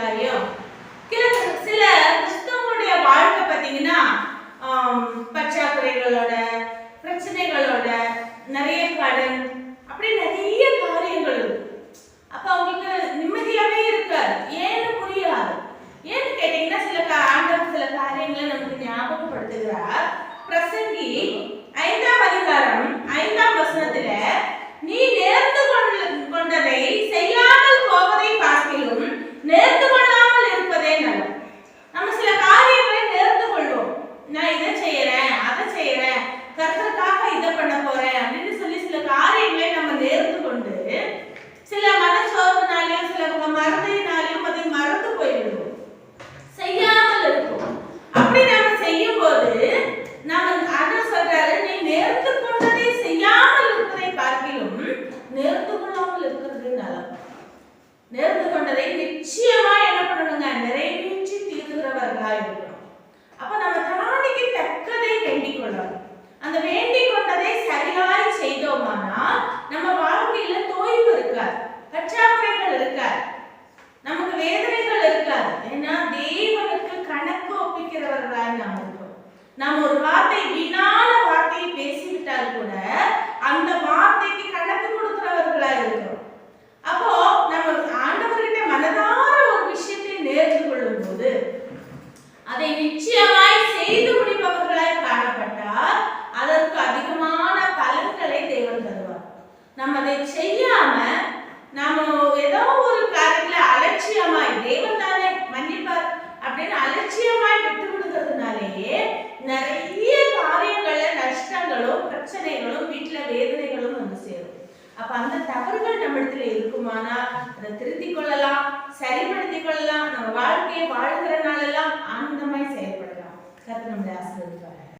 காரியம் சில கிறிஸ்தவங்களுடைய வாழ்க்கை பார்த்தீங்கன்னா பற்றாக்குறைகளோட பிரச்சனைகளோட நிறைய கடன் அப்படி நிறைய காரியங்கள் இருக்கும் அப்ப அவங்களுக்கு நிம்மதியாவே இருக்காது. ஏன்னு புரியாது. ஏன்னு கேட்டீங்கன்னா சில ஆண்டவர் சில காரியங்களை நமக்கு ஞாபகப்படுத்துகிறார். பிரசங்கி ஐந்தாம் அதிகாரம் ஐந்தாம் வசனத்துல கர்த்தருக்காக இதை பண்ண போறேன் அப்படின்னு சொல்லி சில காரியங்களை நம்ம நேர்ந்து கொண்டு சில மனச்சோர்வுனாலையும் சில மறந்தையினாலையும் அதை மறந்து போயிடுவோம் செய்யாமல் இருக்கும் அப்படி நம்ம செய்யும் போது நம்ம அண்ணா சொல்றாரு நீ நேர்ந்து கொண்டதை செய்யாமல் இருப்பதை பார்க்கிலும் நேர்ந்து பிரச்சனைகளும் வீட்டுல வேதனைகளும் வந்து சேரும். அப்ப அந்த தவறுகள் நம்மிடத்துல இருக்குமானா அதை திருத்திக் கொள்ளலாம் சரிபடுத்திக் கொள்ளலாம் நம்ம வாழ்க்கையை வாழ்கிறனால எல்லாம் ஆனந்தமாய் செயல்படலாம். கற்று நம்மளை ஆசிரியர்